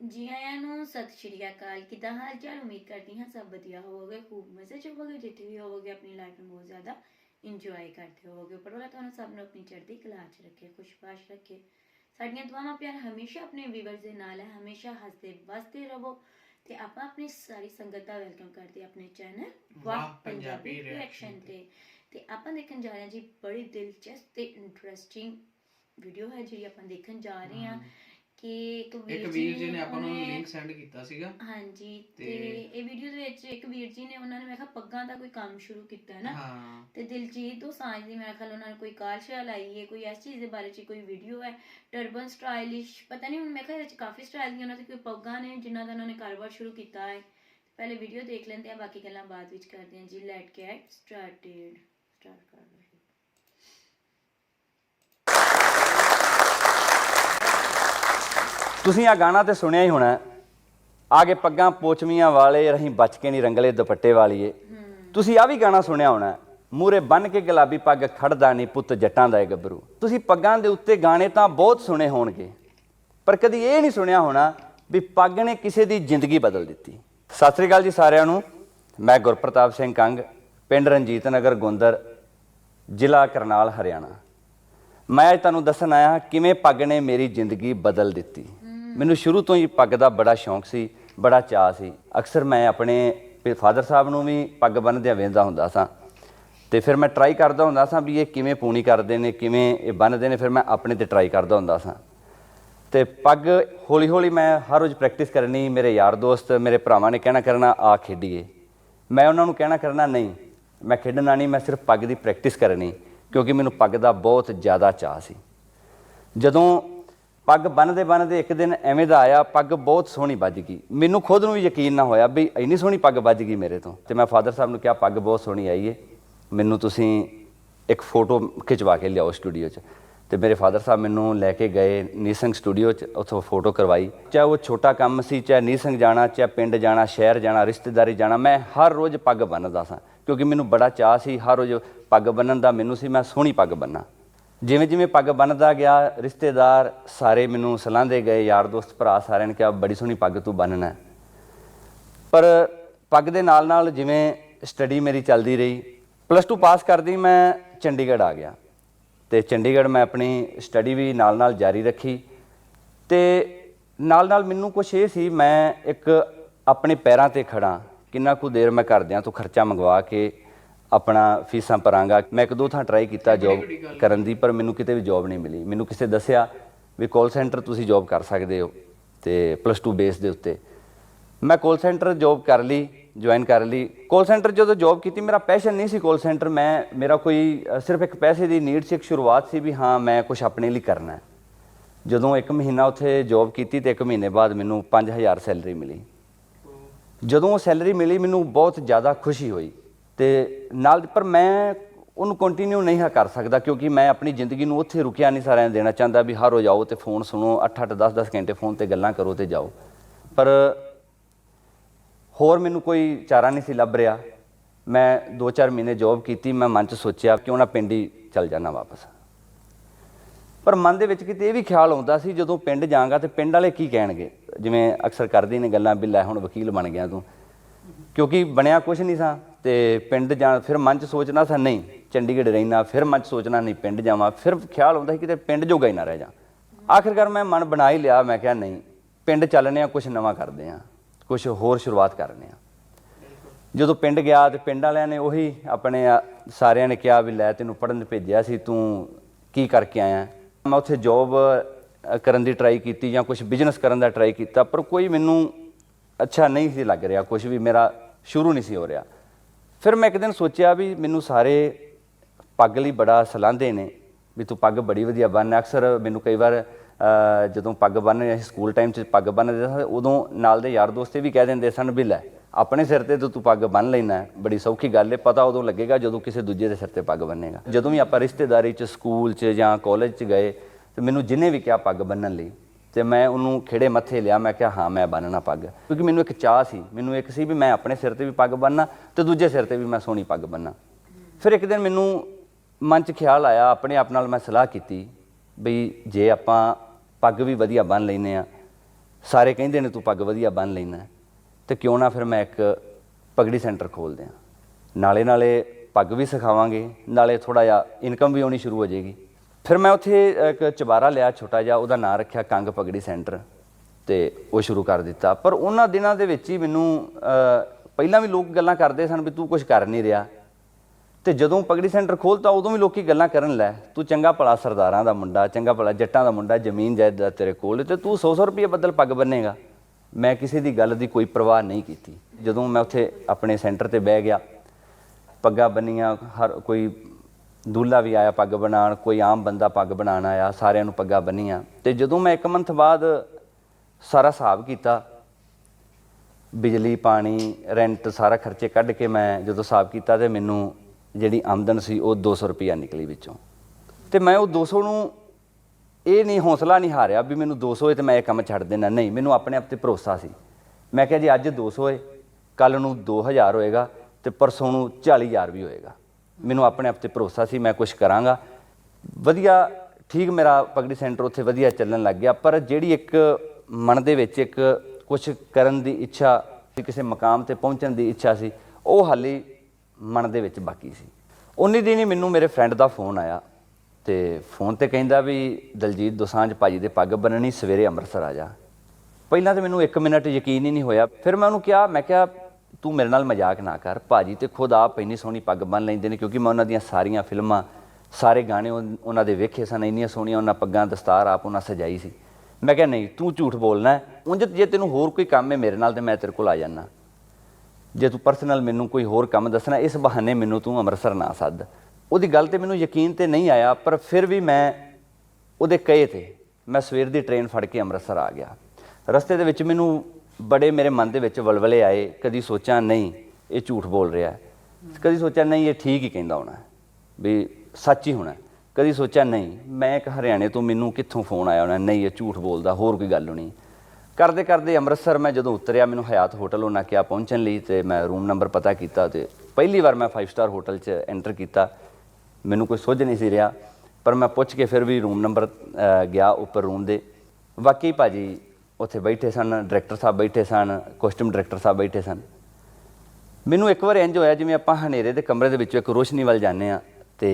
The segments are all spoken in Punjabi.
ਜੀ ਆਇਆਂ ਨੂੰ ਸਤਿ ਸ਼੍ਰੀ ਅਕਾਲ ਕਿੱਦਾਂ ਹਾਲ ਚਾਲ ਉਮੀਦ ਕਰਦੀ ਹਾਂ ਸਭ ਵਧੀਆ ਹੋਵੋਗੇ ਖੂਬ ਮਜ਼ੇ ਚ ਹੋਵੋਗੇ ਜਿੱਥੇ ਵੀ ਹੋਵੋਗੇ ਆਪਣੀ ਲਾਈਫ ਨੂੰ ਬਹੁਤ ਜ਼ਿਆਦਾ ਇੰਜੋਏ ਕਰਦੇ ਹੋਵੋਗੇ। ਪਰ ਤੁਹਾਨੂੰ ਸਭ ਨੂੰ ਆਪਣੀ ਚੜ੍ਹਦੀ ਕਲਾ ਚ ਰੱਖੇ ਖੁਸ਼ਬਾਸ਼ ਰੱਖੇ। ਸਾਡੀਆਂ ਦੁਆਵਾਂ ਪਿਆਰ ਹਮੇਸ਼ਾ ਆਪਣੇ ਵੀਵਰਸ ਦੇ ਨਾਲ ਹੈ ਹਮੇਸ਼ਾ ਹੱਸਦੇ ਵਸਦੇ ਰਹੋ ਤੇ ਆਪਾਂ ਆਪਣੀ ਸਾਰੀ ਸੰਗਤ ਦਾ ਵੈਲਕਮ ਕਰਦੇ ਆਪਣੇ ਚੈਨਲ ਵਾਹ ਪੰਜਾਬੀ ਰਿਐਕਸ਼ਨ ਤੇ। ਤੇ। ਆਪਾਂ ਦੇਖਣ ਜਾ ਰਹੇ ਹਾਂ ਜੀ ਬੜੀ ਦਿਲਚਸਪ ਤੇ ਇੰਟਰਸਟਿੰਗ ਵੀਡੀਓ ਹੈ ਜਿਹੜੀ ਆਪਾਂ ਦੇਖਣ ਜਾ ਰਹੇ ਹਾਂ। ਕਿ ਇੱਕ ਇੱਕ ਵੀਰ ਜੀ ਨੇ ਆਪਾਂ ਨੂੰ ਉਹਨੇ- ਲਿੰਕ ਸੈਂਡ ਕੀਤਾ ਸੀਗਾ। ਹਾਂਜੀ ਤੇ ਤੇ- ਇਹ ਵੀਡੀਓ ਦੇ ਵਿੱਚ ਇੱਕ ਵੀਰ ਜੀ ਨੇ ਉਹਨਾਂ ਨੇ ਮੈਂ ਕਿਹਾ ਪੱਗਾਂ ਦਾ ਕੋਈ ਕੰਮ ਸ਼ੁਰੂ ਕੀਤਾ ਹੈ ਨਾ। ਹਾਂ। ਤੇ ਦਿਲਜੀਤ ਦੋਸਾਂਝ ਦੀ ਮੇਰੇ ਖਿਆਲ ਉਹਨਾਂ ਨੇ ਕੋਈ ਕਾਰਸ਼ਾ ਲਾਈ ਹੈ ਕੋਈ ਇਸ ਚੀਜ਼ ਦੇ ਬਾਰੇ ਚ ਕੋਈ ਵੀਡੀਓ ਹੈ। ਟਰਬਨ ਸਟਾਈਲਿਸ਼ ਪਤਾ ਨਹੀਂ ਹੁਣ ਮੈਂ ਕਿਹਾ ਇਹਦੇ ਚ ਕਾਫੀ ਸਟਾਈਲ ਦੀਆਂ ਉਹਨਾਂ ਦੇ ਕੋਈ ਪੱਗਾਂ ਨੇ ਜਿਨ੍ਹਾਂ ਦਾ ਉਹਨਾਂ ਨੇ ਕਾਰੋਬਾਰ ਸ਼ੁਰੂ ਕੀਤਾ ਹੈ। ਪਹਿਲੇ ਵੀਡੀਓ ਦੇਖ ਲੈਂਦੇ ਆ ਬਾਕੀ ਗੱਲਾਂ ਬਾਅਦ ਵਿੱਚ ਕਰਦੇ ਹਾਂ ਜੀ। ਲੈਟ ਗੈਟ ਸਟਾਰਟਡ ਸਟਾਰਟ ਕਰ ਲਓ। ਤੁਸੀਂ ਆ ਗਾਣਾ ਤੇ ਸੁਣਿਆ ਹੀ ਹੋਣਾ ਆਗੇ ਪੱਗਾਂ ਪੋਚਵੀਆਂ ਵਾਲੇ ਰਹੀਂ ਬਚ ਕੇ ਨਹੀਂ ਰੰਗਲੇ ਦੁਪੱਟੇ ਵਾਲੀਏ। ਤੁਸੀਂ ਆ ਵੀ ਗਾਣਾ ਸੁਣਿਆ ਹੋਣਾ ਮੂਰੇ ਬੰਨ ਕੇ ਗੁਲਾਬੀ ਪੱਗ ਖੜਦਾ ਨਹੀਂ ਪੁੱਤ ਜੱਟਾਂ ਦਾ ਏ ਗੱਭਰੂ ਤੁਸੀਂ ਪੱਗਾਂ ਦੇ ਉੱਤੇ ਗਾਣੇ ਤਾਂ ਬਹੁਤ ਸੁਣੇ ਹੋਣਗੇ। ਪਰ ਕਦੀ ਇਹ ਨਹੀਂ ਸੁਣਿਆ ਹੋਣਾ ਵੀ ਪੱਗ ਨੇ ਕਿਸੇ ਦੀ ਜ਼ਿੰਦਗੀ ਬਦਲ ਦਿੱਤੀ। ਸਤਿ ਸ੍ਰੀ ਅਕਾਲ ਜੀ ਸਾਰਿਆਂ ਨੂੰ। ਮੈਂ ਗੁਰਪ੍ਰਤਾਪ ਸਿੰਘ ਕੰਗ, ਪਿੰਡ ਰਣਜੀਤ ਨਗਰ, ਗੁੰਦਰ, ਜ਼ਿਲ੍ਹਾ ਕਰਨਾਲ, ਹਰਿਆਣਾ। ਮੈਂ ਅੱਜ ਤੁਹਾਨੂੰ ਦੱਸਣ ਆਇਆ ਕਿਵੇਂ ਪੱਗ ਨੇ ਮੇਰੀ ਜ਼ਿੰਦਗੀ ਬਦਲ ਦਿੱਤੀ। ਮੈਨੂੰ ਸ਼ੁਰੂ ਤੋਂ ਹੀ ਪੱਗ ਦਾ ਬੜਾ ਸ਼ੌਂਕ ਸੀ, ਬੜਾ ਚਾਅ ਸੀ। ਅਕਸਰ ਮੈਂ ਆਪਣੇ ਫਾਦਰ ਸਾਹਿਬ ਨੂੰ ਵੀ ਪੱਗ ਬੰਨ੍ਹਦਿਆਂ ਵੇਖਦਾ ਹੁੰਦਾ ਸਾਂ। ਤੇ ਫਿਰ ਮੈਂ ਟਰਾਈ ਕਰਦਾ ਹੁੰਦਾ ਸਾਂ ਵੀ ਇਹ ਕਿਵੇਂ ਪੂਣੀ ਕਰਦੇ ਨੇ, ਕਿਵੇਂ ਇਹ ਬੰਨ੍ਹਦੇ ਨੇ, ਫਿਰ ਮੈਂ ਆਪਣੇ ਤੇ ਟਰਾਈ ਕਰਦਾ ਹੁੰਦਾ ਸਾਂ। ਤੇ ਪੱਗ ਹੌਲੀ ਹੌਲੀ ਮੈਂ ਹਰ ਰੋਜ਼ ਪ੍ਰੈਕਟਿਸ ਕਰਨੀ, ਮੇਰੇ ਯਾਰ ਦੋਸਤ, ਮੇਰੇ ਭਰਾਵਾਂ ਨੇ ਕਹਿਣਾ ਕਰਨਾ, ਆ, ਖੇਡੀਏ। ਮੈਂ ਉਹਨਾਂ ਨੂੰ ਕਹਿਣਾ ਕਰਨਾ, ਨਹੀਂ, ਮੈਂ ਖੇਡਣਾ ਨਹੀਂ, ਮੈਂ ਸਿਰਫ ਪੱਗ ਦੀ ਪ੍ਰੈਕਟਿਸ ਕਰਨੀ, ਕਿਉਂਕਿ ਮੈਨੂੰ ਪੱਗ ਦਾ ਬਹੁਤ ਜ਼ਿਆਦਾ ਚਾਅ ਸੀ। ਜਦੋਂ ਪੱਗ ਬੰਨਦੇ ਬੰਨਦੇ ਇੱਕ ਦਿਨ ਐਵੇਂ ਦਾ ਆਇਆ, ਪੱਗ ਬਹੁਤ ਸੋਹਣੀ ਵੱਜ ਗਈ। ਮੈਨੂੰ ਖੁਦ ਨੂੰ ਵੀ ਯਕੀਨ ਨਾ ਹੋਇਆ ਵੀ ਇੰਨੀ ਸੋਹਣੀ ਪੱਗ ਵੱਜ ਗਈ ਮੇਰੇ ਤੋਂ। ਤੇ ਮੈਂ ਫਾਦਰ ਸਾਹਿਬ ਨੂੰ ਕਿਹਾ, ਪੱਗ ਬਹੁਤ ਸੋਹਣੀ ਆਈ ਏ, ਮੈਨੂੰ ਤੁਸੀਂ ਇੱਕ ਫੋਟੋ ਖਿਚਵਾ ਕੇ ਲਿਆਓ ਸਟੂਡੀਓ 'ਚ। ਤੇ ਮੇਰੇ ਫਾਦਰ ਸਾਹਿਬ ਮੈਨੂੰ ਲੈ ਕੇ ਗਏ ਨੀਸੰਗ ਸਟੂਡੀਓ 'ਚ, ਉੱਥੋਂ ਫੋਟੋ ਕਰਵਾਈ। ਚਾਹੇ ਉਹ ਛੋਟਾ ਕੰਮ ਸੀ, ਚਾਹੇ ਨੀਸੰਗ ਜਾਣਾ, ਚਾਹੇ ਪਿੰਡ ਜਾਣਾ, ਸ਼ਹਿਰ ਜਾਣਾ, ਰਿਸ਼ਤੇਦਾਰੀ ਜਾਣਾ, ਮੈਂ ਹਰ ਰੋਜ਼ ਪੱਗ ਬੰਨਦਾ ਸਾਂ। ਕਿਉਂਕਿ ਮੈਨੂੰ ਬੜਾ ਚਾਅ ਸੀ, ਹਰ ਰੋਜ਼ ਪੱਗ ਬੰਨਣ ਦਾ, ਮੈਨੂੰ ਸੀ ਮੈਂ ਸੋਹਣੀ ਪੱਗ ਬੰਨਾਂ ਜਿਵੇਂ ਜਿਵੇਂ ਪੱਗ ਬੰਨਦਾ ਗਿਆ, ਰਿਸ਼ਤੇਦਾਰ ਸਾਰੇ ਮੈਨੂੰ ਸਲਾਹਦੇ ਗਏ, ਯਾਰ ਦੋਸਤ ਭਰਾ ਸਾਰਿਆਂ ਨੇ ਕਿਹਾ, ਬੜੀ ਸੋਹਣੀ ਪੱਗ ਤੂੰ ਬੰਨਣਾ ਪਰ ਪੱਗ ਦੇ ਨਾਲ ਨਾਲ ਜਿਵੇਂ ਸਟੱਡੀ ਮੇਰੀ ਚੱਲਦੀ ਰਹੀ ਪਲੱਸ 2 ਪਾਸ ਕਰਦੀ ਮੈਂ ਚੰਡੀਗੜ੍ਹ ਆ ਗਿਆ। ਤੇ ਚੰਡੀਗੜ੍ਹ ਮੈਂ ਆਪਣੀ ਸਟੱਡੀ ਵੀ ਨਾਲ ਨਾਲ ਜਾਰੀ ਰੱਖੀ ਤੇ ਨਾਲ ਨਾਲ ਮੈਨੂੰ ਕੁਝ ਇਹ ਸੀ, ਮੈਂ ਇੱਕ ਆਪਣੇ ਪੈਰਾਂ ਤੇ ਖੜਾ ਕਿੰਨਾ ਕੁ ਦੇਰ ਮੈਂ ਘਰਦਿਆਂ ਤੋਂ ਖਰਚਾ ਮੰਗਵਾ ਕੇ ਆਪਣਾ ਫੀਸਾਂ ਭਰਾਂਗਾ। ਮੈਂ ਇੱਕ ਦੋ ਥਾਂ ਟਰਾਈ ਕੀਤਾ ਜੌਬ ਕਰਨ ਦੀ ਪਰ ਮੈਨੂੰ ਕਿਤੇ ਵੀ ਜੌਬ ਨਹੀਂ ਮਿਲੀ। ਮੈਨੂੰ ਕਿਸੇ ਦੱਸਿਆ ਵੀ ਕਾਲ ਸੈਂਟਰ ਤੁਸੀਂ ਜੌਬ ਕਰ ਸਕਦੇ ਹੋ ਤੇ ਪਲੱਸ 2 ਬੇਸ ਦੇ ਉੱਤੇ। ਮੈਂ ਕਾਲ ਸੈਂਟਰ ਜੌਬ ਕਰ ਲਈ ਜੁਆਇਨ ਕਰ ਲਈ। ਕਾਲ ਸੈਂਟਰ ਜਦੋਂ ਜੌਬ ਕੀਤੀ ਮੇਰਾ ਪੈਸ਼ਨ ਨਹੀਂ ਸੀ ਕਾਲ ਸੈਂਟਰ ਮੈਂ ਮੇਰਾ ਕੋਈ ਸਿਰਫ ਇੱਕ ਪੈਸੇ ਦੀ ਨੀਡ ਸੀ ਇੱਕ ਸ਼ੁਰੂਆਤ ਸੀ ਵੀ ਹਾਂ ਮੈਂ ਕੁਝ ਆਪਣੇ ਲਈ ਕਰਨਾ ਹੈ। ਜਦੋਂ ਇੱਕ ਮਹੀਨਾ ਉੱਥੇ ਜੌਬ ਕੀਤੀ ਤੇ ਇੱਕ ਮਹੀਨੇ ਬਾਅਦ ਮੈਨੂੰ 5000 ਸੈਲਰੀ ਮਿਲੀ। ਜਦੋਂ ਉਹ ਸੈਲਰੀ ਮਿਲੀ ਮੈਨੂੰ ਬਹੁਤ ਜ਼ਿਆਦਾ ਖੁਸ਼ੀ ਹੋਈ। ਤੇ ਨਾਲ ਪਰ ਮੈਂ ਉਹਨੂੰ ਕੰਟੀਨਿਊ ਨਹੀਂ ਕਰ ਸਕਦਾ ਕਿਉਂਕਿ ਮੈਂ ਆਪਣੀ ਜ਼ਿੰਦਗੀ ਨੂੰ ਉੱਥੇ ਰੁਕਿਆ ਨਹੀਂ ਸਾਰਿਆਂ ਨੂੰ ਦੇਣਾ ਚਾਹੁੰਦਾ ਵੀ ਹਰ ਰੋਜ਼ ਆਓ ਤੇ ਫੋਨ ਸੁਣੋ 8-8 10-10 ਘੰਟੇ ਫੋਨ ਤੇ ਗੱਲਾਂ ਕਰੋ ਤੇ ਜਾਓ। ਪਰ ਹੋਰ ਮੈਨੂੰ ਕੋਈ ਚਾਰਾ ਨਹੀਂ ਸੀ ਲੱਭ ਰਿਹਾ। ਮੈਂ 2-4 ਮਹੀਨੇ ਜੌਬ ਕੀਤੀ, ਮੈਂ ਮਨ 'ਚ ਸੋਚਿਆ ਕਿਉਂ ਨਾ ਪਿੰਡ ਹੀ ਚੱਲ ਜਾਣਾ ਵਾਪਸ। ਪਰ ਮਨ ਦੇ ਵਿੱਚ ਕਿਤੇ ਇਹ ਵੀ ਖਿਆਲ ਆਉਂਦਾ ਸੀ ਜਦੋਂ ਪਿੰਡ ਜਾਵਾਂਗਾ ਤੇ ਪਿੰਡ ਵਾਲੇ ਕੀ ਕਹਿਣਗੇ? ਜਿਵੇਂ ਅਕਸਰ ਕਰਦੇ ਨੇ ਗੱਲਾਂ ਵੀ ਲੈ ਹੁਣ ਵਕੀਲ ਬਣ ਗਿਆ ਤੂੰ। ਕਿਉਂਕਿ ਬਣਿਆ ਕੁਝ ਨਹੀਂ ਸਾਂ। ਤੇ ਪਿੰਡ ਜਾਂ ਫਿਰ ਮਨ 'ਚ ਸੋਚਣਾ ਸਾਂ ਨਹੀਂ, ਚੰਡੀਗੜ੍ਹ ਰਹਿਣਾ, ਫਿਰ ਮਨ 'ਚ ਸੋਚਣਾ ਨਹੀਂ, ਪਿੰਡ ਜਾਵਾਂ, ਫਿਰ ਖਿਆਲ ਆਉਂਦਾ ਸੀ ਕਿਤੇ ਪਿੰਡ ਜੋਗਾ ਹੀ ਨਾ ਰਹਿ ਜਾ ਆਖਿਰਕਾਰ ਮੈਂ ਮਨ ਬਣਾ ਹੀ ਲਿਆ, ਮੈਂ ਕਿਹਾ ਨਹੀਂ, ਪਿੰਡ ਚੱਲਨੇ ਆ ਕੁਝ ਨਵਾਂ ਕਰਦੇ ਆ ਕੁਝ ਹੋਰ ਸ਼ੁਰੂਆਤ ਕਰਨੇ ਆ। ਜਦੋਂ ਪਿੰਡ ਗਿਆ ਤੇ ਪਿੰਡ ਵਾਲਿਆਂ ਨੇ ਉਹੀ ਆਪਣੇ ਸਾਰਿਆਂ ਨੇ ਕਿਹਾ ਵੀ ਲੈ ਤੈਨੂੰ ਪੜਨ ਭੇਜਿਆ ਸੀ, ਤੂੰ ਕੀ ਕਰਕੇ ਆਇਆ? ਮੈਂ ਉੱਥੇ ਜੌਬ ਕਰਨ ਦੀ ਟਰਾਈ ਕੀਤੀ ਜਾਂ ਕੁਝ ਬਿਜ਼ਨਸ ਕਰਨ ਦਾ ਟਰਾਈ ਕੀਤਾ, ਪਰ ਕੋਈ ਮੈਨੂੰ ਅੱਛਾ ਨਹੀਂ ਸੀ ਲੱਗ ਰਿਹਾ ਕੁਝ ਵੀ ਮੇਰਾ ਸ਼ੁਰੂ ਨਹੀਂ ਸੀ ਹੋ ਰਿਹਾ। ਫਿਰ ਮੈਂ ਇੱਕ ਦਿਨ ਸੋਚਿਆ ਵੀ ਮੈਨੂੰ ਸਾਰੇ ਪੱਗ ਲਈ ਬੜਾ ਸਲਾਹੁੰਦੇ ਨੇ ਵੀ ਤੂੰ ਪੱਗ ਬੜੀ ਵਧੀਆ ਬੰਨ। ਅਕਸਰ ਮੈਨੂੰ ਕਈ ਵਾਰ ਜਦੋਂ ਪੱਗ ਬੰਨ ਅਸੀਂ ਸਕੂਲ ਟਾਈਮ 'ਚ ਪੱਗ ਬੰਨਦੇ ਸਾਂ, ਉਦੋਂ ਨਾਲ ਦੇ ਯਾਰ ਦੋਸਤੇ ਵੀ ਕਹਿ ਦਿੰਦੇ ਸਨ ਵੀ ਲੈ, ਆਪਣੇ ਸਿਰ ਤੇ ਤਾਂ ਤੂੰ ਪੱਗ ਬੰਨ ਲੈਣਾ ਬੜੀ ਸੌਖੀ ਗੱਲ ਹੈ ਪਤਾ ਉਦੋਂ ਲੱਗੇਗਾ ਜਦੋਂ ਕਿਸੇ ਦੂਜੇ ਦੇ ਸਿਰ ਤੇ ਪੱਗ ਬੰਨੇਗਾ। ਜਦੋਂ ਵੀ ਆਪਾਂ ਰਿਸ਼ਤੇਦਾਰੀ 'ਚ, ਸਕੂਲ 'ਚ ਜਾਂ ਕਾਲਜ 'ਚ ਗਏ, ਤੇ ਮੈਨੂੰ ਜਿੰਨੇ ਵੀ ਕਿਹਾ ਪੱਗ ਬੰਨਣ ਲਈ ਤੇ ਮੈਂ ਉਹਨੂੰ ਖੇੜੇ ਮੱਥੇ ਲਿਆ, ਮੈਂ ਕਿਹਾ, ਹਾਂ, ਮੈਂ ਬੰਨਣਾ ਪੱਗ। ਕਿਉਂਕਿ ਮੈਨੂੰ ਇੱਕ ਚਾਹ ਸੀ, ਮੈਨੂੰ ਇੱਕ ਸੀ ਵੀ ਮੈਂ ਆਪਣੇ ਸਿਰ ਤੇ ਵੀ ਪੱਗ ਬੰਨਣਾ ਤੇ ਦੂਜੇ ਸਿਰ ਤੇ ਵੀ ਮੈਂ ਸੋਹਣੀ ਪੱਗ ਬੰਨਾਂ ਫਿਰ ਇੱਕ ਦਿਨ ਮੈਨੂੰ ਮਨ 'ਚ ਖਿਆਲ ਆਇਆ, ਆਪਣੇ ਆਪ ਨਾਲ ਮੈਂ ਸਲਾਹ ਕੀਤੀ ਬਈ ਜੇ ਆਪਾਂ ਪੱਗ ਵੀ ਵਧੀਆ ਬੰਨ ਲੈਨੇ ਆ ਸਾਰੇ ਕਹਿੰਦੇ ਨੇ ਤੂੰ ਪੱਗ ਵਧੀਆ ਬੰਨ ਲੈਣਾ ਤੇ ਕਿਉਂ ਨਾ ਫਿਰ ਮੈਂ ਇੱਕ ਪਗੜੀ ਸੈਂਟਰ ਖੋਲ ਦਿਆਂ। ਨਾਲੇ ਨਾਲੇ ਪੱਗ ਵੀ ਸਿਖਾਵਾਂਗੇ, ਨਾਲੇ ਥੋੜਾ ਜਿਹਾ ਇਨਕਮ ਵੀ ਆਉਣੀ ਸ਼ੁਰੂ ਹੋ ਜਾਏਗੀ। ਫਿਰ ਮੈਂ ਉੱਥੇ ਇੱਕ ਚਬਾਰਾ ਲਿਆ ਛੋਟਾ ਜਿਹਾ, ਉਹਦਾ ਨਾਂ ਰੱਖਿਆ ਕੰਗ ਪਗੜੀ ਸੈਂਟਰ ਤੇ ਉਹ ਸ਼ੁਰੂ ਕਰ ਦਿੱਤਾ। ਪਰ ਉਹਨਾਂ ਦਿਨਾਂ ਦੇ ਵਿੱਚ ਹੀ ਮੈਨੂੰ ਪਹਿਲਾਂ ਵੀ ਲੋਕ ਗੱਲਾਂ ਕਰਦੇ ਸਨ ਵੀ ਤੂੰ ਕੁਝ ਕਰ ਨਹੀਂ ਰਿਹਾ। ਤੇ ਜਦੋਂ ਪਗੜੀ ਸੈਂਟਰ ਖੋਲਤਾ, ਉਦੋਂ ਵੀ ਲੋਕੀ ਗੱਲਾਂ ਕਰਨ ਲੈ, ਤੂੰ ਚੰਗਾ ਭਲਾ ਸਰਦਾਰਾਂ ਦਾ ਮੁੰਡਾ, ਚੰਗਾ ਭਲਾ ਜੱਟਾਂ ਦਾ ਮੁੰਡਾ, ਜ਼ਮੀਨ ਜਾਇਦਾਦ ਤੇਰੇ ਕੋਲ ਤੇ ਤੂੰ 100-100 ਰੁਪਏ ਬਦਲ ਪੱਗ ਬੰਨੇਗਾ। ਮੈਂ ਕਿਸੇ ਦੀ ਗੱਲ ਦੀ ਕੋਈ ਪਰਵਾਹ ਨਹੀਂ ਕੀਤੀ। ਜਦੋਂ ਮੈਂ ਉੱਥੇ ਆਪਣੇ ਸੈਂਟਰ ਤੇ ਬਹਿ ਗਿਆ, ਪੱਗਾਂ ਬੰਨੀਆਂ, ਹਰ ਕੋਈ ਦੂਲਾ ਵੀ ਆਇਆ ਪੱਗ ਬਣਾਉਣ, ਕੋਈ ਆਮ ਬੰਦਾ ਪੱਗ ਬਣਾਉਣ ਆਇਆ, ਸਾਰਿਆਂ ਨੂੰ ਪੱਗਾਂ ਬੰਨੀਆਂ। ਤੇ ਜਦੋਂ ਮੈਂ ਇੱਕ ਮੰਥ ਬਾਅਦ ਸਾਰਾ ਹਿਸਾਬ ਕੀਤਾ, ਬਿਜਲੀ, ਪਾਣੀ, ਰੈਂਟ ਸਾਰਾ ਖਰਚੇ ਕੱਢ ਕੇ ਮੈਂ ਜਦੋਂ ਹਿਸਾਬ ਕੀਤਾ ਤੇ ਮੈਨੂੰ ਜਿਹੜੀ ਆਮਦਨ ਸੀ ਉਹ 200 ਰੁਪਿਆ ਨਿਕਲੀ ਵਿੱਚੋਂ। ਤੇ ਮੈਂ ਉਹ 200 ਨੂੰ ਇਹ ਨਹੀਂ, ਹੌਸਲਾ ਨਹੀਂ ਹਾਰਿਆ ਵੀ ਮੈਨੂੰ 200 ਹੈ ਤੇ ਮੈਂ ਇਹ ਕੰਮ ਛੱਡ ਦੇਣਾ। ਨਹੀਂ, ਮੈਨੂੰ ਆਪਣੇ ਆਪ ਤੇ ਭਰੋਸਾ ਸੀ। ਮੈਂ ਕਿਹਾ ਜੀ ਅੱਜ 200 ਹੈ ਕੱਲ ਨੂੰ 2000 ਹੋਏਗਾ ਤੇ ਪਰਸੋਂ ਨੂੰ 40000 ਵੀ ਹੋਏਗਾ। ਮੈਨੂੰ ਆਪਣੇ ਆਪ ਤੇ ਭਰੋਸਾ ਸੀ, ਮੈਂ ਕੁਝ ਕਰਾਂਗਾ। ਵਧੀਆ, ਠੀਕ ਮੇਰਾ ਪਗੜੀ ਸੈਂਟਰ ਉੱਥੇ ਵਧੀਆ ਚੱਲਣ ਲੱਗ ਗਿਆ, ਪਰ ਜਿਹੜੀ ਇੱਕ ਮਨ ਦੇ ਵਿੱਚ ਇੱਕ ਕੁਝ ਕਰਨ ਦੀ ਇੱਛਾ ਸੀ, ਕਿਸੇ ਮਕਾਮ ਤੇ ਪਹੁੰਚਣ ਦੀ ਇੱਛਾ ਸੀ, ਉਹ ਹਾਲੇ ਮਨ ਦੇ ਵਿੱਚ ਬਾਕੀ ਸੀ। ਉਨੀ ਦਿਨ ਹੀ ਮੈਨੂੰ ਮੇਰੇ ਫਰੈਂਡ ਦਾ ਫੋਨ ਆਇਆ ਤੇ ਫੋਨ ਤੇ ਕਹਿੰਦਾ ਵੀ, ਦਲਜੀਤ ਦੋਸਾਂਝ ਭਾਜੀ ਦੇ ਪੱਗ ਬੰਨਣੀ ਸਵੇਰੇ ਅੰਮ੍ਰਿਤਸਰ ਆ ਜਾ। ਪਹਿਲਾਂ ਤਾਂ ਮੈਨੂੰ 1 ਮਿੰਟ ਯਕੀਨ ਹੀ ਨਹੀਂ ਹੋਇਆ, ਫਿਰ ਮੈਂ ਉਹਨੂੰ ਕਿਹਾ, ਮੈਂ ਕਿਹਾ ਤੂੰ ਮੇਰੇ ਨਾਲ ਮਜ਼ਾਕ ਨਾ ਕਰ। ਭਾਜੀ ਤੇ ਖੁਦ ਆਪ ਇੰਨੀ ਸੋਹਣੀ ਪੱਗ ਬੰਨ ਲੈਂਦੇ ਨੇ ਕਿਉਂਕਿ ਮੈਂ ਉਹਨਾਂ ਦੀਆਂ ਸਾਰੀਆਂ ਫਿਲਮਾਂ, ਸਾਰੇ ਗਾਣੇ ਉਨ- ਉਹਨਾਂ ਦੇ ਵੇਖੇ ਸਨ, ਇੰਨੀਆਂ ਸੋਹਣੀਆਂ ਉਹਨਾਂ ਪੱਗਾਂ ਦਸਤਾਰ ਆਪ ਉਹਨਾਂ ਸਜਾਈ ਸੀ। ਮੈਂ ਕਿਹਾ, ਨਹੀਂ, ਤੂੰ ਝੂਠ ਬੋਲਣਾ ਉਂਝ ਜੇ ਤੈਨੂੰ ਹੋਰ ਕੋਈ ਕੰਮ ਹੈ ਮੇਰੇ ਨਾਲ ਤੇ ਮੈਂ ਤੇਰੇ ਕੋਲ ਆ ਜਾਣਾ ਜੇ ਤੂੰ ਪਰਸਨਲ ਮੈਨੂੰ ਕੋਈ ਹੋਰ ਕੰਮ ਦੱਸਣਾ, ਇਸ ਬਹਾਨੇ ਮੈਨੂੰ ਤੂੰ ਅੰਮ੍ਰਿਤਸਰ ਨਾ ਸੱਦ। ਉਹਦੀ ਗੱਲ ਤੇ ਮੈਨੂੰ ਯਕੀਨ ਤੇ ਨਹੀਂ ਆਇਆ, ਪਰ ਫਿਰ ਵੀ ਮੈਂ ਉਹਦੇ ਕਹੇ ਤੇ ਮੈਂ ਸਵੇਰ ਦੀ ਟ੍ਰੇਨ ਫੜ ਕੇ ਅੰਮ੍ਰਿਤਸਰ ਆ ਗਿਆ। ਰਸਤੇ ਦੇ ਵਿੱਚ ਮੈਨੂੰ ਬੜੇ ਮੇਰੇ ਮਨ ਦੇ ਵਿੱਚ ਵਲਵਲੇ ਆਏ, ਕਦੀ ਸੋਚਿਆ ਨਹੀਂ ਇਹ ਝੂਠ ਬੋਲ ਰਿਹਾ ਕਦੀ ਸੋਚਿਆ ਨਹੀਂ ਇਹ ਠੀਕ ਹੀ ਕਹਿੰਦਾ ਹੋਣਾ ਵੀ ਸੱਚ ਹੀ ਹੋਣਾ ਕਦੀ ਸੋਚਿਆ ਨਹੀਂ, ਮੈਂ ਇੱਕ ਹਰਿਆਣੇ ਤੋਂ ਮੈਨੂੰ ਕਿੱਥੋਂ ਫੋਨ ਆਇਆ ਹੋਣਾ ਨਹੀਂ ਇਹ ਝੂਠ ਬੋਲਦਾ, ਹੋਰ ਕੋਈ ਗੱਲ ਨਹੀਂ ਕਰਦੇ ਕਰਦੇ ਅੰਮ੍ਰਿਤਸਰ ਮੈਂ ਜਦੋਂ ਉਤਰਿਆ, ਮੈਨੂੰ ਹਯਾਤ ਹੋਟਲ ਉਹਨਾਂ ਕਿਹਾ ਪਹੁੰਚਣ ਲਈ ਤੇ ਮੈਂ ਰੂਮ ਨੰਬਰ ਪਤਾ ਕੀਤਾ ਤੇ ਪਹਿਲੀ ਵਾਰ ਮੈਂ 5 ਸਟਾਰ ਹੋਟਲ 'ਚ ਐਂਟਰ ਕੀਤਾ। ਮੈਨੂੰ ਕੋਈ ਸੁੱਝ ਨਹੀਂ ਸੀ ਰਿਹਾ, ਪਰ ਮੈਂ ਪੁੱਛ ਕੇ ਫਿਰ ਵੀ ਰੂਮ ਨੰਬਰ ਗਿਆ ਉੱਪਰ ਰੂਮ ਦੇ। ਵਾਕਈ ਭਾਜੀ ਉੱਥੇ ਬੈਠੇ ਸਨ ਡਾਇਰੈਕਟਰ ਸਾਹਿਬ ਬੈਠੇ ਸਨ ਕਸਟਮ ਡਾਇਰੈਕਟਰ ਸਾਹਿਬ ਬੈਠੇ ਸਨ। ਮੈਨੂੰ ਇੱਕ ਵਾਰ ਇੰਜ ਹੋਇਆ ਜਿਵੇਂ ਆਪਾਂ ਹਨੇਰੇ ਦੇ ਕਮਰੇ ਦੇ ਵਿੱਚੋਂ ਇੱਕ ਰੋਸ਼ਨੀ ਵੱਲ ਜਾਂਦੇ ਆ ਤੇ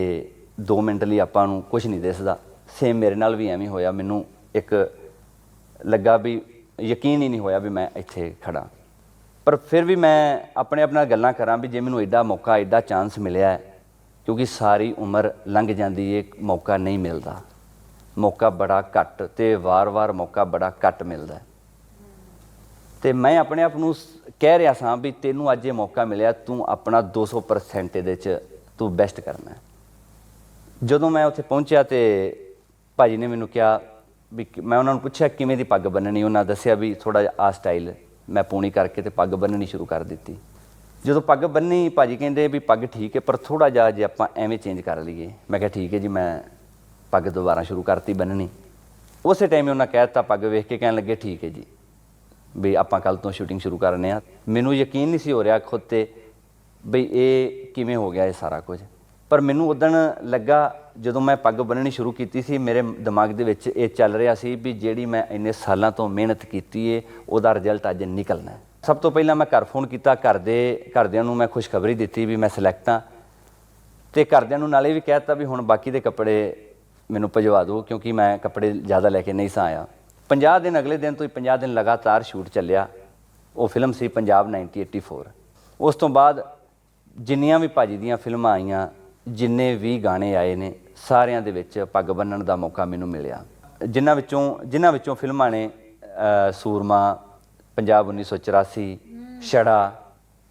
2 ਮਿੰਟ ਲਈ ਆਪਾਂ ਨੂੰ ਕੁਝ ਨਹੀਂ ਦਿਸਦਾ। ਸੇਮ ਮੇਰੇ ਨਾਲ ਵੀ ਐਵੇਂ ਹੋਇਆ, ਮੈਨੂੰ ਇੱਕ ਲੱਗਾ ਵੀ ਯਕੀਨ ਹੀ ਨਹੀਂ ਹੋਇਆ ਵੀ ਮੈਂ ਇੱਥੇ ਖੜਾ ਪਰ ਫਿਰ ਵੀ ਮੈਂ ਆਪਣੇ ਆਪ ਨਾਲ ਗੱਲਾਂ ਕਰਾਂ ਵੀ ਜੇ ਮੈਨੂੰ ਐਡਾ ਮੌਕਾ ਐਡਾ ਚਾਂਸ ਮਿਲਿਆ ਕਿਉਂਕਿ ਸਾਰੀ ਉਮਰ ਲੰਘ ਜਾਂਦੀ ਏ, ਮੌਕਾ ਨਹੀਂ ਮਿਲਦਾ। ਮੌਕਾ ਬੜਾ ਘੱਟ ਤੇ ਵਾਰ-ਵਾਰ ਮੌਕਾ ਬੜਾ ਘੱਟ ਮਿਲਦਾ ਹੈ। ਤੇ ਮੈਂ ਆਪਣੇ ਆਪ ਨੂੰ ਸ- ਕਹਿ ਰਿਹਾ ਸਾਂ ਵੀ ਤੈਨੂੰ ਅੱਜ ਇਹ ਮੌਕਾ ਮਿਲਿਆ, ਤੂੰ ਆਪਣਾ 200% ਇਹਦੇ ਚ ਤੂੰ ਬੈਸਟ ਕਰਨਾ ਹੈ। ਜਦੋਂ ਮੈਂ ਉੱਥੇ ਪਹੁੰਚਿਆ ਤੇ ਭਾਜੀ ਨੇ ਮੈਨੂੰ ਕਿਹਾ ਵੀ ਮੈਂ ਉਹਨਾਂ ਨੂੰ ਪੁੱਛਿਆ ਕਿਵੇਂ ਦੀ ਪੱਗ ਬੰਨਣੀ, ਉਹਨਾਂ ਦੱਸਿਆ ਵੀ ਥੋੜਾ ਜਿਹਾ ਆ ਸਟਾਈਲ ਮੈਂ ਪੂਣੀ ਕਰਕੇ ਤੇ ਪੱਗ ਬੰਨਣੀ ਸ਼ੁਰੂ ਕਰ ਦਿੱਤੀ। ਜਦੋਂ ਪੱਗ ਬੰਨੀ, ਭਾਜੀ ਕਹਿੰਦੇ ਵੀ ਪੱਗ ਠੀਕ ਹੈ, ਪਰ ਥੋੜਾ ਜਿਹਾ ਜੇ ਆਪਾਂ ਐਵੇਂ ਚੇਂਜ ਕਰ ਲਈਏ, ਮੈਂ ਕਿਹਾ ਠੀਕ ਹੈ ਜੀ, ਮੈਂ ਪੱਗ ਦੁਬਾਰਾ ਸ਼ੁਰੂ ਕਰਤੀ ਬੰਨਣੀ। ਉਸੇ ਟਾਈਮ ਉਹਨਾਂ ਕਹਿ ਦਿੱਤਾ ਪੱਗ ਵੇਖ ਕੇ ਕਹਿਣ ਲੱਗੇ, ਠੀਕ ਹੈ ਜੀ, ਵੀ ਆਪਾਂ ਕੱਲ ਤੋਂ ਸ਼ੂਟਿੰਗ ਸ਼ੁਰੂ ਕਰਨੇ ਆ। ਮੈਨੂੰ ਯਕੀਨ ਨਹੀਂ ਸੀ ਹੋ ਰਿਹਾ ਖੁਦ ਤੇ ਬਈ ਇਹ ਕਿਵੇਂ ਹੋ ਗਿਆ ਇਹ ਸਾਰਾ ਕੁਝ। ਪਰ ਮੈਨੂੰ ਉਦੋਂ ਲੱਗਾ, ਜਦੋਂ ਮੈਂ ਪੱਗ ਬੰਨਣੀ ਸ਼ੁਰੂ ਕੀਤੀ ਸੀ, ਮੇਰੇ ਦਿਮਾਗ ਦੇ ਵਿੱਚ ਇਹ ਚੱਲ ਰਿਹਾ ਸੀ ਵੀ ਜਿਹੜੀ ਮੈਂ ਇੰਨੇ ਸਾਲਾਂ ਤੋਂ ਮਿਹਨਤ ਕੀਤੀ ਏ, ਉਹਦਾ ਰਿਜ਼ਲਟ ਅੱਜ ਨਿਕਲਣਾ ਸਭ ਤੋਂ ਪਹਿਲਾਂ ਮੈਂ ਘਰ ਫੋਨ ਕੀਤਾ, ਘਰ ਦੇ, ਘਰਦਿਆਂ ਨੂੰ ਮੈਂ ਖੁਸ਼ਖਬਰੀ ਦਿੱਤੀ ਵੀ ਮੈਂ ਸਿਲੈਕਟ ਹਾਂ। ਤੇ ਘਰਦਿਆਂ ਨੂੰ ਨਾਲੇ ਵੀ ਕਹਿਤਾ ਵੀ ਹੁਣ ਬਾਕੀ ਦੇ ਕੱਪੜੇ ਮੈਨੂੰ ਭਜਵਾ ਦਿਓ ਕਿਉਂਕਿ ਮੈਂ ਕੱਪੜੇ ਜ਼ਿਆਦਾ ਲੈ ਕੇ ਨਹੀਂ ਸਾਂ ਆਇਆ। 50 ਦਿਨ, ਅਗਲੇ ਦਿਨ ਤੋਂ ਹੀ 50 ਦਿਨ ਲਗਾਤਾਰ ਸ਼ੂਟ ਚੱਲਿਆ। ਉਹ ਫਿਲਮ ਸੀ ਪੰਜਾਬ 1984 ਉਸ ਤੋਂ ਬਾਅਦ ਜਿੰਨੀਆਂ ਵੀ ਭਾਜੀ ਦੀਆਂ ਫਿਲਮਾਂ ਆਈਆਂ, ਜਿੰਨੇ ਵੀ ਗਾਣੇ ਆਏ ਨੇ, ਸਾਰਿਆਂ ਦੇ ਵਿੱਚ ਪੱਗ ਬੰਨਣ ਦਾ ਮੌਕਾ ਮੈਨੂੰ ਮਿਲਿਆ। ਜਿਨ੍ਹਾਂ ਵਿੱਚੋਂ ਜਿਨ੍ਹਾਂ ਵਿੱਚੋਂ ਫਿਲਮਾਂ ਨੇ ਸੂਰਮਾ, ਪੰਜਾਬ 1984 ਛੜਾ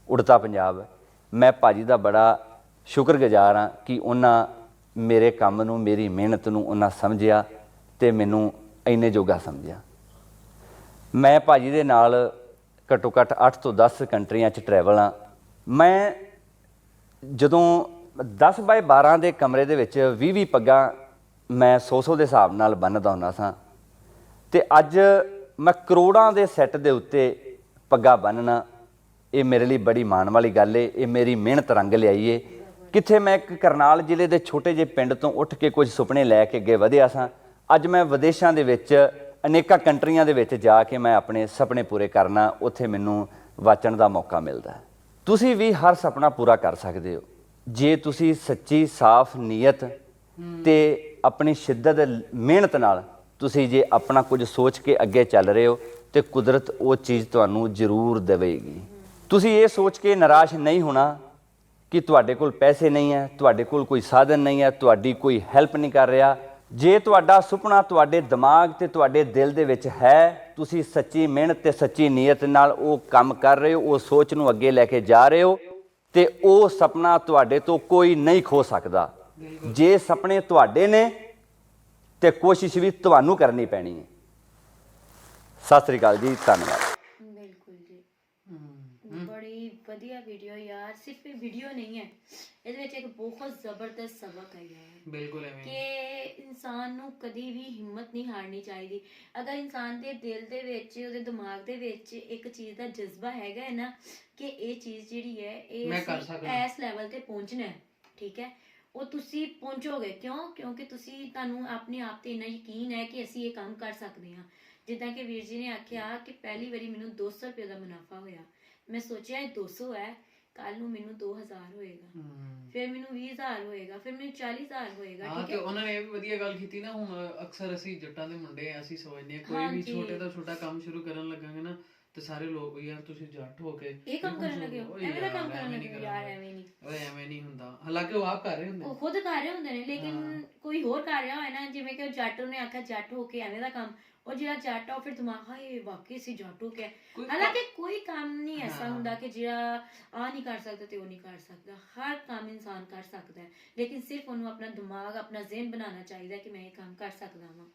ਉੜਤਾ ਪੰਜਾਬ। ਮੈਂ ਭਾਜੀ ਦਾ ਬੜਾ ਸ਼ੁਕਰਗੁਜ਼ਾਰ ਹਾਂ ਕਿ ਉਹਨਾਂ ਮੇਰੇ ਕੰਮ ਨੂੰ, ਮੇਰੀ ਮਿਹਨਤ ਨੂੰ ਉਹਨਾਂ ਸਮਝਿਆ ਤੇ ਮੈਨੂੰ ਇੰਨੇ ਜੋਗਾ ਸਮਝਿਆ। ਮੈਂ ਭਾਜੀ ਦੇ ਨਾਲ ਘੱਟੋ ਘੱਟ 8 ਤੋਂ 10 ਕੰਟਰੀਆਂ 'ਚ ਟਰੈਵਲ ਆ ਮੈਂ ਜਦੋਂ 10 ਬਾਏ 12 ਦੇ ਕਮਰੇ ਦੇ ਵਿੱਚ 20 20 ਪੱਗਾਂ ਮੈਂ 100 100 ਦੇ ਹਿਸਾਬ ਨਾਲ ਬੰਨਦਾ ਹੁੰਦਾ ਸਾਂ ਤੇ ਅੱਜ ਮੈਂ ਕਰੋੜਾਂ ਦੇ ਸੈੱਟ ਦੇ ਉੱਤੇ ਪੱਗਾਂ ਬੰਨਣਾ, ਇਹ ਮੇਰੇ ਲਈ ਬੜੀ ਮਾਣ ਵਾਲੀ ਗੱਲ ਏ, ਇਹ ਮੇਰੀ ਮਿਹਨਤ ਰੰਗ ਲਿਆਈ ਏ। ਕਿੱਥੇ ਮੈਂ ਇੱਕ ਕਰਨਾਲ ਜ਼ਿਲ੍ਹੇ ਦੇ ਛੋਟੇ ਜਿਹੇ ਪਿੰਡ ਤੋਂ ਉੱਠ ਕੇ ਕੁਝ ਸੁਪਨੇ ਲੈ ਕੇ ਅੱਗੇ ਵਧਿਆ ਸਾਂ। ਅੱਜ ਮੈਂ ਵਿਦੇਸ਼ਾਂ ਦੇ ਵਿੱਚ, ਅਨੇਕਾਂ ਕੰਟਰੀਆਂ ਦੇ ਵਿੱਚ ਜਾ ਕੇ ਮੈਂ ਆਪਣੇ ਸੁਪਨੇ ਪੂਰੇ ਕਰਨਾ, ਉੱਥੇ ਮੈਨੂੰ ਵਾਚਣ ਦਾ ਮੌਕਾ ਮਿਲਦਾ ਤੁਸੀਂ ਵੀ ਹਰ ਸੁਪਨਾ ਪੂਰਾ ਕਰ ਸਕਦੇ ਹੋ। ਜੇ ਤੁਸੀਂ ਸੱਚੀ ਸਾਫ਼ ਨੀਅਤ ਤੇ ਆਪਣੀ ਸ਼ਿੱਦਤ, ਮਿਹਨਤ ਨਾਲ ਤੁਸੀਂ ਜੇ ਆਪਣਾ ਕੁਝ ਸੋਚ ਕੇ ਅੱਗੇ ਚੱਲ ਰਹੇ ਹੋ, ਤੇ ਕੁਦਰਤ ਉਹ ਚੀਜ਼ ਤੁਹਾਨੂੰ ਜ਼ਰੂਰ ਦੇਵੇਗੀ। ਤੁਸੀਂ ਇਹ ਸੋਚ ਕੇ ਨਿਰਾਸ਼ ਨਹੀਂ ਹੋਣਾ ਕਿ ਤੁਹਾਡੇ ਕੋਲ ਪੈਸੇ ਨਹੀਂ ਹੈ, ਤੁਹਾਡੇ ਕੋਲ ਕੋਈ ਸਾਧਨ ਨਹੀਂ ਹੈ, ਤੁਹਾਡੀ ਕੋਈ ਹੈਲਪ ਨਹੀਂ ਕਰ ਰਿਹਾ। ਜੇ ਤੁਹਾਡਾ ਸੁਪਨਾ ਤੁਹਾਡੇ ਦਿਮਾਗ ਤੇ ਤੁਹਾਡੇ ਦਿਲ ਦੇ ਵਿੱਚ ਹੈ, ਤੁਸੀਂ ਸੱਚੀ ਮਿਹਨਤ ਤੇ ਸੱਚੀ ਨੀਅਤ ਨਾਲ ਉਹ ਕੰਮ ਕਰ ਰਹੇ ਹੋ, ਉਹ ਸੋਚ ਨੂੰ ਅੱਗੇ ਲੈ ਕੇ ਜਾ ਰਹੇ ਹੋ, ਤੇ ਉਹ ਸੁਪਨਾ ਤੁਹਾਡੇ ਤੋਂ ਕੋਈ ਨਹੀਂ ਖੋ ਸਕਦਾ। ਜੇ ਸੁਪਨੇ ਤੁਹਾਡੇ ਨੇ, ਤੇ ਕੋਸ਼ਿਸ਼ ਵੀ ਤੁਹਾਨੂੰ ਕਰਨੀ ਪੈਣੀ ਹੈ। ਸਤਿ ਸ੍ਰੀ ਅਕਾਲ ਜੀ, ਧੰਨਵਾਦ ਬਿਲਕੁਲ ਜੀ ਬੜੀ ਵਧੀਆ ਵੀਡੀਓ ਯਾਰ ਸਿਰਫ ਇਹ ਵੀਡੀਓ ਨਹੀਂ ਹੈ। ਇਹਦੇ ਵਿੱਚ ਇੱਕ ਬਹੁਤ ਜ਼ਬਰਦਸਤ ਸਬਕ ਹੈ ਯਾਰ। ਬਿਲਕੁਲ ਐਵੇਂ। ਕਿ ਇਨਸਾਨ ਨੂੰ ਕਦੀ ਵੀ ਹਿੰਮਤ ਨਹੀਂ ਹਾਰਨੀ ਚਾਹੀਦੀ। ਅਗਰ ਇਨਸਾਨ ਦੇ ਦਿਲ ਦੇ ਵਿੱਚ ਉਹਦੇ ਦਿਮਾਗ ਦੇ ਵਿੱਚ ਇੱਕ ਚੀਜ਼ ਦਾ ਜਜ਼ਬਾ ਹੈਗਾ ਹੈ ਨਾ ਕਿ ਇਹ ਚੀਜ਼ ਜਿਹੜੀ ਹੈ ਇਹ ਮੈਂ ਕਰ ਅਸੀਂ ਸਕਦਾ। ਇਸ ਲੈਵਲ ਤੇ ਪਹੁੰਚਣਾ ਹੈ ਠੀਕ ਹੈ? ਉਹ ਤੁਸੀਂ ਪਹੁੰਚੋਗੇ ਕਿਉਂ? ਕਿਉਂਕਿ ਤੁਸੀਂ ਤੁਹਾਨੂੰ ਆਪਣੇ ਆਪ ਤੇ ਇੰਨਾ ਯਕੀਨ ਹੈ ਕਿ ਅਸੀਂ ਇਹ ਕੰਮ ਕਰ ਸਕਦੇ ਹਾਂ। ਜਿੱਦਾਂ ਕਿ ਵੀਰ ਜੀ ਨੇ ਆਖਿਆ ਕਿ ਪਹਿਲੀ ਵਾਰੀ ਮੈਨੂੰ 200 ਰੁਪਏ ਦਾ ਮੁਨਾਫਾ ਹੋਇਆ। ਮੈਂ ਸੋਚਿਆ ਇਹ 200 ਹੈ ਕੱਲ ਨੂੰ ਮੈਨੂੰ 2000 ਹੋਏਗਾ। ਫਿਰ ਮੈਨੂੰ 20000 ਹੋਏਗਾ ਫਿਰ ਮੈਨੂੰ 40000 ਹੋਏਗਾ ਹਾਂ ਠੀਕ ਤੇ ਹੈ ਉਹਨਾਂ ਨੇ ਇਹ ਵੀ ਵਧੀਆ ਗੱਲ ਕੀਤੀ ਨਾ ਹੁਣ ਅਕਸਰ ਅਸੀਂ ਜੱਟਾਂ ਦੇ ਮੁੰਡੇ ਆ ਅਸੀਂ ਸੋਚਦੇ ਆ ਕੋਈ ਵੀ ਹਾਂਜੀ। ਛੋਟੇ ਤੋਂ ਛੋਟਾ ਕੰਮ ਸ਼ੁਰੂ ਕਰਨ ਲੱਗਾਂਗੇ ਨਾ ਤੇ ਸਾਰੇ ਲੋਕ ਯਾਰ ਤੁਸੀਂ ਜੱਟ ਹੋ ਕੇ ਇਹ ਕੰਮ ਕਰਨ ਲੱਗੇ ਹੋ? ਐਵੇਂ ਦਾ ਕੰਮ ਕਰਨ ਲੱਗੇ ਯਾਰ। ਐਵੇਂ ਨਹੀਂ। ਓਏ ਐਵੇਂ ਨਹੀਂ ਹੁੰਦਾ। ਹਾਲਾਂਕਿ ਉਹ ਆਪ ਕਰ ਰਹੇ ਹੁੰਦੇ ਉਹ। ਖੁਦ ਕਰ ਰਹੇ ਹੁੰਦੇ ਨੇ ਲੇਕਿਨ ਕੋਈ ਹੋਰ ਕਰ ਰਿਹਾ ਹੋਏ ਨਾ ਜਿਵੇਂ ਕਿ ਉਹ ਜੱਟ ਨੇ ਆਖਿਆ ਜੱਟ ਹੋ ਕੇ ਐਵੇਂ ਦਾ ਕੰਮ। ਉਹ ਜਿਹੜਾ ਜੱਟ ਆ ਫਿਰ ਦਿਮਾਗ ਹਾਏ ਵਾਕਈ ਸੀ ਜੱਟ ਕੇ ਹਾਲਾਂਕਿ ਕੋਈ ਕੰਮ ਨਹੀਂ ਐਸਾ। ਹੁੰਦਾ ਕਿ ਜਿਹੜਾ ਆ ਨਹੀਂ ਕਰ ਸਕਦਾ ਤੇ ਉਹ ਨਹੀਂ ਕਰ ਸਕਦਾ। ਹਰ ਕੰਮ ਇਨਸਾਨ ਕਰ ਸਕਦਾ ਹੈ। ਲੇਕਿਨ ਸਿਰਫ ਉਹਨੂੰ ਆਪਣਾ ਦਿਮਾਗ ਆਪਣਾ ਜ਼ਿਹਨ ਬਣਾਉਣਾ ਚਾਹੀਦਾ ਕਿ ਮੈਂ ਇਹ ਕੰਮ ਕਰ ਸਕਦਾ ਹਾਂ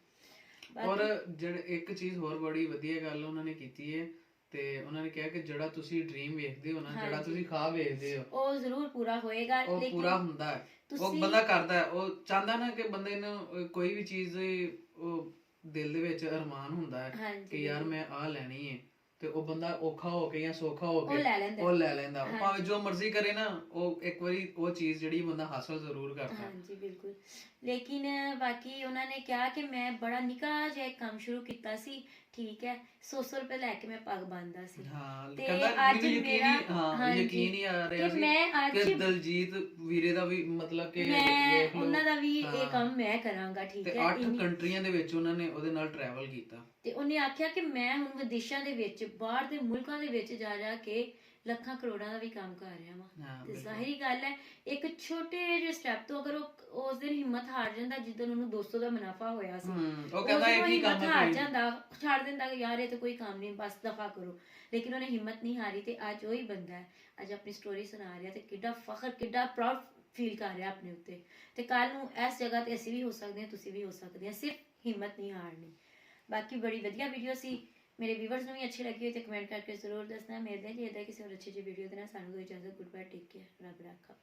ਔਰ ਜਿਹੜੇ ਇੱਕ ਚੀਜ਼ ਹੋਰ ਬੜੀ ਵਧੀਆ ਗੱਲ ਉਹਨਾਂ ਨੇ ਕੀਤੀ ਹੈ ਤੇ ਉਹਨਾਂ ਨੇ ਕਿਹਾ ਕਿ ਜਿਹੜਾ ਤੁਸੀਂ ਡ੍ਰੀਮ ਵੇਖਦੇ ਹੋ ਨਾ ਜਿਹੜਾ। ਤੁਸੀਂ ਖਾਬ ਵੇਖਦੇ ਹੋ ਉਹ ਜ਼ਰੂਰ ਪੂਰਾ ਹੋਏਗਾ ਉਹ ਪੂਰਾ ਹੁੰਦਾ ਹੈ ਉਹ ਬੰਦਾ ਕਰਦਾ ਹੈ ਉਹ ਚਾਹੁੰਦਾ ਨਾ ਕਿ ਬੰਦੇ ਨੂੰ ਕੋਈ ਵੀ ਚੀਜ਼ ਉਹ ਦਿਲ ਦੇ ਵਿੱਚ ਅਰਮਾਨ ਹੁੰਦਾ ਹੈ ਕਿ ਯਾਰ ਮੈਂ ਆਹ ਲੈਣੀ ਹੈ ਤੇ ਉਹ ਬੰਦਾ ਔਖਾ ਹੋ ਕੇ ਜਾਂ ਸੌਖਾ ਹੋ ਕੇ ਉਹ ਲੈ ਲੈਂਦਾ। ਉਹ। ਭਾਵੇਂ ਜੋ ਮਰਜ਼ੀ ਕਰੇ ਨਾ ਉਹ ਇੱਕ ਵਾਰੀ ਉਹ ਚੀਜ਼ ਜਿਹੜੀ ਬੰਦਾ ਹਾਸਲ ਜ਼ਰੂਰ ਕਰਦਾ ਹੈ। ਹਾਂਜੀ ਬਿਲਕੁਲ ਲੇਕਿਨ ਬਾਕੀ ਉਹਨਾਂ ਨੇ ਕਿਹਾ ਕਿ ਮੈਂ ਬੜਾ ਨਿੱਕਾ ਜਿਹਾ ਇੱਕ ਕੰਮ ਸ਼ੁਰੂ ਕੀਤਾ ਸੀ ਠੀਕ ਹੈ 100 ਰੁਪਏ ਲੈ ਕੇ ਮੈਂ ਪੱਗ ਬੰਨਦਾ ਸੀ। ਹਾਂ ਤੇ ਕਹਿੰਦਾ ਅੱਜ ਮੈਨੂੰ ਯਕੀਨ ਮੇਰਾ- ਹੀ ਹਾਂ ਹਾਂਜੀ, ਯਕੀਨ ਹੀ ਆ ਰਿਹਾ ਕਿ ਸੀ ਮੈਂ ਅੱਜ- ਕਿ ਦਲਜੀਤ ਵੀਰੇ ਦਾ ਵੀ ਮਤਲਬ ਕਿ ਮੈਂ ਵੇਖ ਲਓ, ਉਹਨਾਂ ਦਾ ਵੀ ਇਹ ਹਾਂ। ਕੰਮ ਮੈਂ ਕਰਾਂਗਾ ਠੀਕ ਤੇ ਹੈ 8 ਇੰਨੀ- ਕੰਟਰੀਆਂ ਦੇ ਵਿੱਚ ਉਹਨਾਂ ਨੇ ਉਹਦੇ ਨਾਲ ਟਰੈਵਲ ਕੀਤਾ। ਤੇ ਉਹਨੇ ਆਖਿਆ ਕਿ ਮੈਂ ਹੁਣ ਵਿਦੇਸ਼ਾਂ ਦੇ ਵਿੱਚ ਬਾਹਰ ਦੇ ਮੁਲਕਾਂ ਦੇ ਵਿੱਚ ਜਾ ਜਾ ਕੇ ਲੱਖਾਂ ਕਰੋੜਾਂ ਦਾ ਵੀ ਕੰਮ ਕਰ ਰਿਹਾ ਵਾਂ। ਤੇ। ਜ਼ਾਹਿਰੀ ਗੱਲ ਹੈ ਇੱਕ ਛੋਟੇ ਜਿਹੇ ਸਟੈਪ ਤੋਂ ਅਗਰ ਉਹ ਉਸ ਦਿਨ ਹਿੰਮਤ ਹਾਰ ਜਾਂਦਾ ਜਿੱਦਨ ਉਹਨੂੰ 200 ਦਾ ਮੁਨਾਫਾ ਹੋਇਆ ਸੀ। ਉਹ ਕਹਿੰਦਾ ਇਹ ਕੀ ਕੰਮ ਹਾਰ? ਜਾਂਦਾ ਛੱਡ ਦਿੰਦਾ ਕਿ ਯਾਰ ਇਹ ਤਾਂ ਕੋਈ ਕੰਮ ਨਹੀਂ ਬਸ ਦਫਾ ਕਰੋ। ਲੇਕਿਨ ਉਹਨੇ ਹਿੰਮਤ ਨਹੀਂ ਹਾਰੀ ਤੇ ਅੱਜ ਉਹ ਹੀ ਬੰਦਾ ਹੈ। ਅੱਜ ਆਪਣੀ ਸਟੋਰੀ ਸੁਣਾ ਰਿਹਾ ਤੇ ਕਿੱਡਾ ਫਖਰ ਕਿੱਡਾ ਪ੍ਰਾਊਡ ਫੀਲ ਕਰ ਰਿਹਾ ਆਪਣੇ ਉੱਤੇ। ਤੇ ਕੱਲ ਨੂੰ ਇਸ ਜਗ੍ਹਾ ਤੇ ਅਸੀਂ ਵੀ ਹੋ ਸਕਦੇ ਹਾਂ ਤੁਸੀਂ ਵੀ ਹੋ ਸਕਦੇ ਹਾਂ ਸਿਰਫ ਹਿੰਮਤ ਨਹੀਂ ਹਾਰਨੀ। ਬਾਕੀ ਬੜੀ ਵਧੀਆ ਵੀਡੀਓ ਸੀ। ਮੇਰੇ ਵੀਵਰਸ ਨੂੰ ਵੀ ਅੱਛੀ ਲੱਗੀ ਹੋਈ ਤੇ ਕਮੈਂਟ ਕਰਕੇ ਜ਼ਰੂਰ ਦੱਸਣਾ। ਮੇਰੇ ਦੇ ਜੇ ਇਹਦਾ ਕਿਸੇ ਹੋਰ ਅੱਛੀ ਜਿਹੀ ਵੀਡੀਓ ਦੇ ਨਾਲ। ਸਾਨੂੰ ਕੋਈ ਇਜਾਜ਼ਤ ਗੁੱਡ ਬਾਏ ਟੇਕ ਕੇਅਰ ਰੱਬ ਰੱਖਾ।